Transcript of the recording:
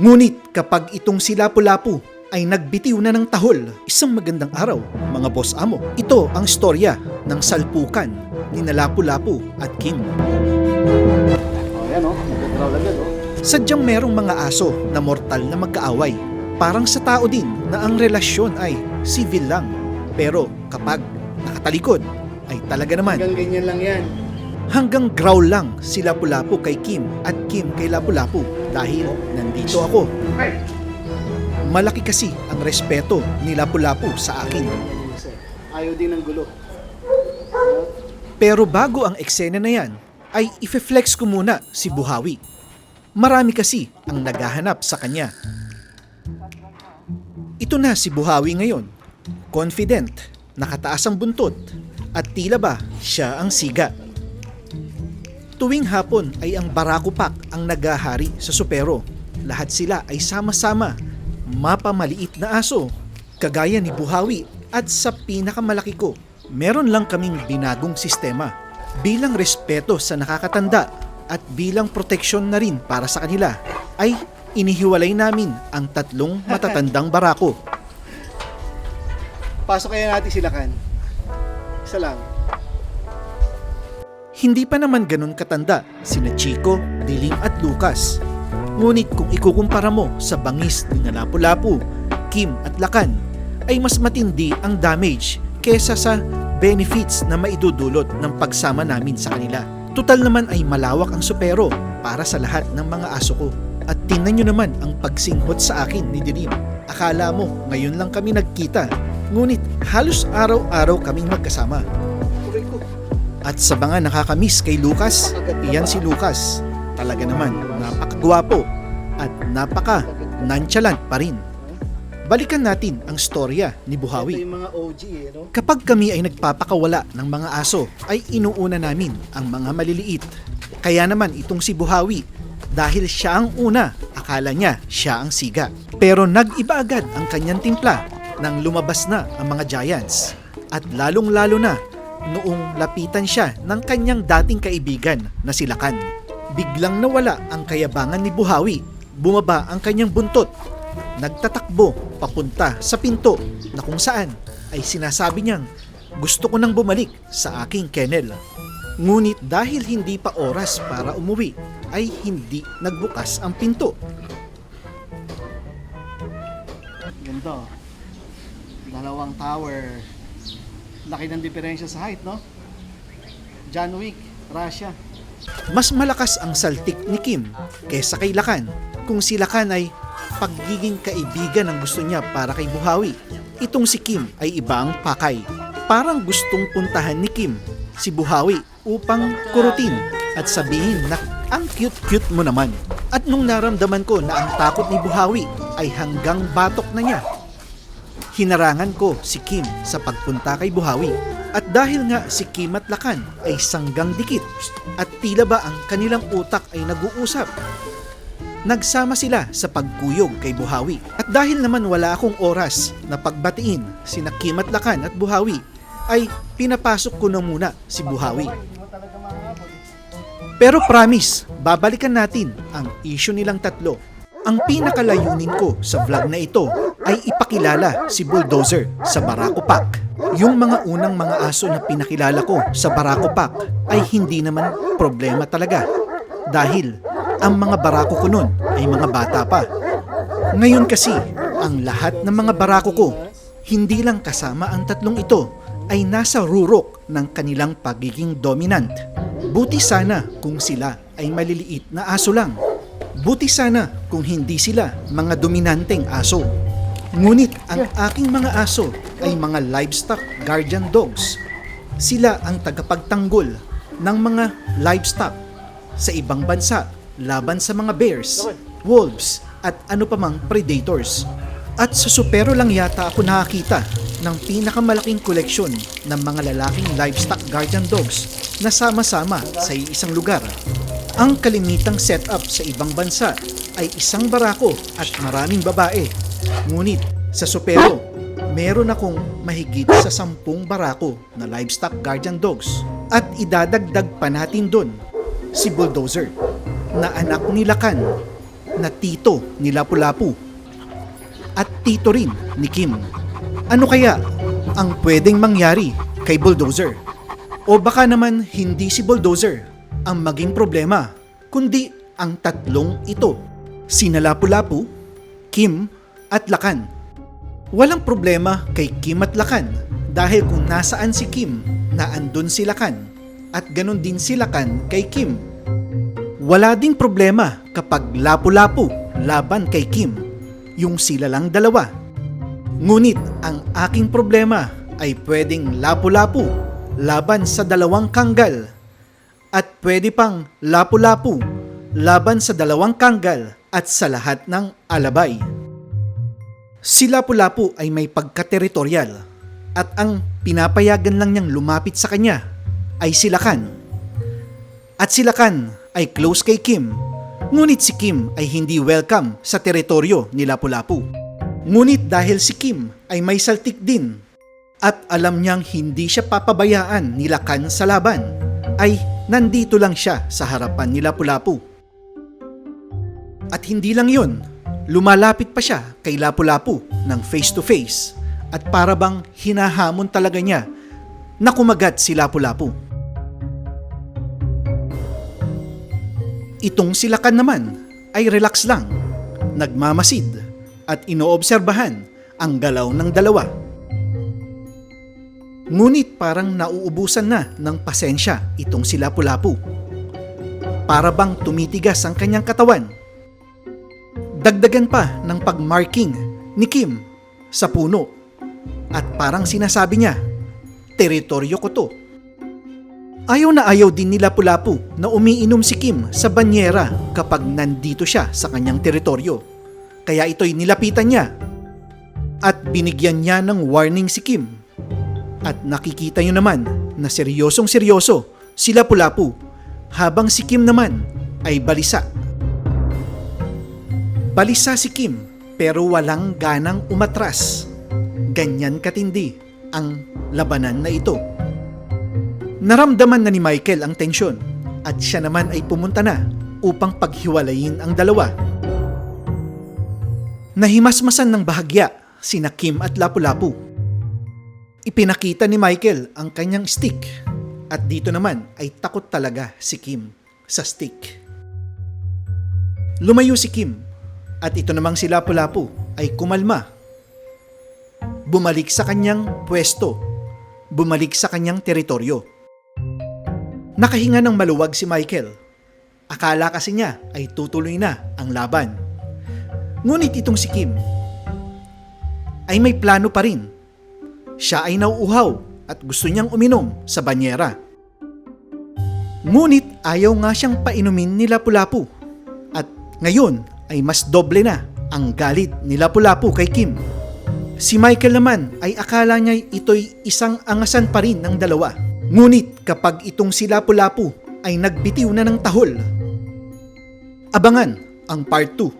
Ngunit kapag itong si Lapu-Lapu ay nagbitiw na ng tahol, isang magandang araw, mga boss amo. Ito ang storya ng salpukan ni na Lapu-Lapu at Kim. Oh, yan oh. Nagkatraw agad oh. Sadyang merong mga aso na mortal na magkaaway. Parang sa tao din na ang relasyon ay civil lang. Pero kapag nakatalikod, ay talaga naman Hanggang ganyan lang yan. hanggang growl lang si Lapu-Lapu kay Kim at Kim kay Lapu-Lapu dahil nandito ako. Malaki kasi ang respeto ni Lapu-Lapu sa akin. Ayaw din ng gulo. Pero bago ang eksena na yan, ay ife-flex ko muna si Buhawi. Marami kasi ang naghahanap sa kanya. Ito na si Buhawi ngayon. Confident, nakataas ang buntot, at tila ba siya ang siga. Tuwing hapon ay ang Barako Pack ang nagahari sa supero. Lahat sila ay sama-sama, mapamaliit na aso, kagaya ni Buhawi at sa pinakamalaki ko. Meron lang kaming binagong sistema bilang respeto sa nakakatanda at bilang proteksyon na rin para sa kanila ay inihiwalay namin ang tatlong matatandang barako. Pasok kaya natin sila kan. Isa lang. Hindi pa naman ganun katanda sina Chico, Diling at Lucas. Ngunit kung ikukumpara mo sa bangis ni na Lapu-Lapu, Kim at Lakan, ay mas matindi ang damage kesa sa benefits na maidudulot ng pagsama namin sa kanila. Total naman ay malawak ang supero para sa lahat ng mga aso ko. At tingnan nyo naman ang pagsinghot sa akin ni Dilim. Akala mo ngayon lang kami nagkita, ngunit halos araw-araw kaming magkasama. At sa mga nakakamiss kay Lucas, iyan si Lucas. Talaga naman, napakagwapo at napaka nonchalant pa rin. Balikan natin ang storya ni Buhawi. eh? Kapag kami ay nagpapakawala ng mga aso, ay inuuna namin ang mga maliliit. Kaya naman itong si Buhawi, dahil siya ang una, akala niya siya ang siga. Pero nag-iba agad ang kanyang timpla nang lumabas na ang mga giants. At lalong-lalo na noong lapitan siya ng kanyang dating kaibigan na si Lakan. Biglang nawala ang kayabangan ni Buhawi. Bumaba ang kanyang buntot nagtatakbo papunta sa pinto na kung saan ay sinasabi niyang gusto ko nang bumalik sa aking kennel. Ngunit dahil hindi pa oras para umuwi, ay hindi nagbukas ang pinto. Ganito. Dalawang tower. Laki ng diferensya sa height, no? John Wick, Russia. Mas malakas ang saltik ni Kim kesa kay Lakan kung si Lakan ay pagiging kaibigan ang gusto niya para kay Buhawi. Itong si Kim ay iba ang pakay. Parang gustong puntahan ni Kim si Buhawi upang kurutin at sabihin na ang cute-cute mo naman. At nung naramdaman ko na ang takot ni Buhawi ay hanggang batok na niya, hinarangan ko si Kim sa pagpunta kay Buhawi. At dahil nga si Kim at Lakan ay sanggang dikit at tila ba ang kanilang utak ay nag-uusap. Nagsama sila sa pagkuyog kay Buhawi. At dahil naman wala akong oras na pagbatiin sina Kim at Lakan at Buhawi, ay pinapasok ko na muna si Buhawi. Pero promise, babalikan natin ang issue nilang tatlo. Ang pinakalayunin ko sa vlog na ito ay ipakilala si Bulldozer sa Barako Pack. Yung mga unang mga aso na pinakilala ko sa Barako Pack ay hindi naman problema talaga. Dahil ang mga barako ko nun ay mga bata pa. Ngayon kasi, ang lahat ng mga barako ko, hindi lang kasama ang tatlong ito, ay nasa rurok ng kanilang pagiging dominant. Buti sana kung sila ay maliliit na aso lang. Buti sana kung hindi sila mga dominanteng aso. Ngunit ang aking mga aso ay mga livestock guardian dogs. Sila ang tagapagtanggol ng mga livestock sa ibang bansa laban sa mga bears, wolves, at ano pa mang predators. At sa supero lang yata ako nakakita ng pinakamalaking koleksyon ng mga lalaking livestock guardian dogs na sama-sama sa isang lugar. Ang kalimitang setup sa ibang bansa ay isang barako at maraming babae. Ngunit sa supero, meron akong mahigit sa sampung barako na livestock guardian dogs. At idadagdag pa natin doon si Bulldozer na anak ni Lakan na tito ni Lapu-Lapu at tito rin ni Kim. Ano kaya ang pwedeng mangyari kay Bulldozer? O baka naman hindi si Bulldozer ang maging problema, kundi ang tatlong ito. Sina Lapu-Lapu, Kim at Lakan. Walang problema kay Kim at Lakan dahil kung nasaan si Kim, naandun si Lakan at ganun din si Lakan kay Kim. Wala ding problema kapag Lapu-Lapu laban kay Kim, yung sila lang dalawa. Ngunit ang aking problema ay pwedeng Lapu-Lapu laban sa dalawang kanggal at pwede pang Lapu-Lapu laban sa dalawang kanggal at sa lahat ng alabay. Si Lapu-Lapu ay may pagka-teritorial at ang pinapayagan lang niyang lumapit sa kanya ay si Lakan. At si Lakan ay close kay Kim, ngunit si Kim ay hindi welcome sa teritoryo ni Lapu-Lapu. Ngunit dahil si Kim ay may saltik din at alam niyang hindi siya papabayaan ni Lakan sa laban, ay nandito lang siya sa harapan ni Lapu-Lapu. At hindi lang yon, lumalapit pa siya kay Lapu-Lapu ng face to face at para bang hinahamon talaga niya na kumagat si Lapu-Lapu. Itong si Lakan naman ay relax lang, nagmamasid at inoobserbahan ang galaw ng dalawa. Ngunit parang nauubusan na ng pasensya itong si Lapu-Lapu. Para bang tumitigas ang kanyang katawan. Dagdagan pa ng pagmarking ni Kim sa puno. At parang sinasabi niya, teritoryo ko to. Ayaw na ayaw din ni Lapu-Lapu na umiinom si Kim sa banyera kapag nandito siya sa kanyang teritoryo. Kaya ito'y nilapitan niya. At binigyan niya ng warning si Kim. At nakikita niyo naman na seryosong seryoso si Lapu-Lapu habang si Kim naman ay balisa. Balisa si Kim pero walang ganang umatras. Ganyan katindi ang labanan na ito. Naramdaman na ni Michael ang tensyon at siya naman ay pumunta na upang paghiwalayin ang dalawa. Nahimasmasan ng bahagya sina Kim at Lapu-Lapu. Ipinakita ni Michael ang kanyang stick at dito naman ay takot talaga si Kim sa stick. Lumayo si Kim at ito namang si Lapu-Lapu ay kumalma. Bumalik sa kanyang pwesto. Bumalik sa kanyang teritoryo. Nakahinga ng maluwag si Michael. Akala kasi niya ay tutuloy na ang laban. Ngunit itong si Kim ay may plano pa rin. Siya ay nauuhaw at gusto niyang uminom sa banyera. Ngunit ayaw nga siyang painumin ni Lapu-Lapu. At ngayon ay mas doble na ang galit ni Lapu-Lapu kay Kim. Si Michael naman ay akala niya ito'y isang angasan pa rin ng dalawa. Ngunit kapag itong si Lapu-Lapu ay nagbitiw na ng tahol, abangan ang part 2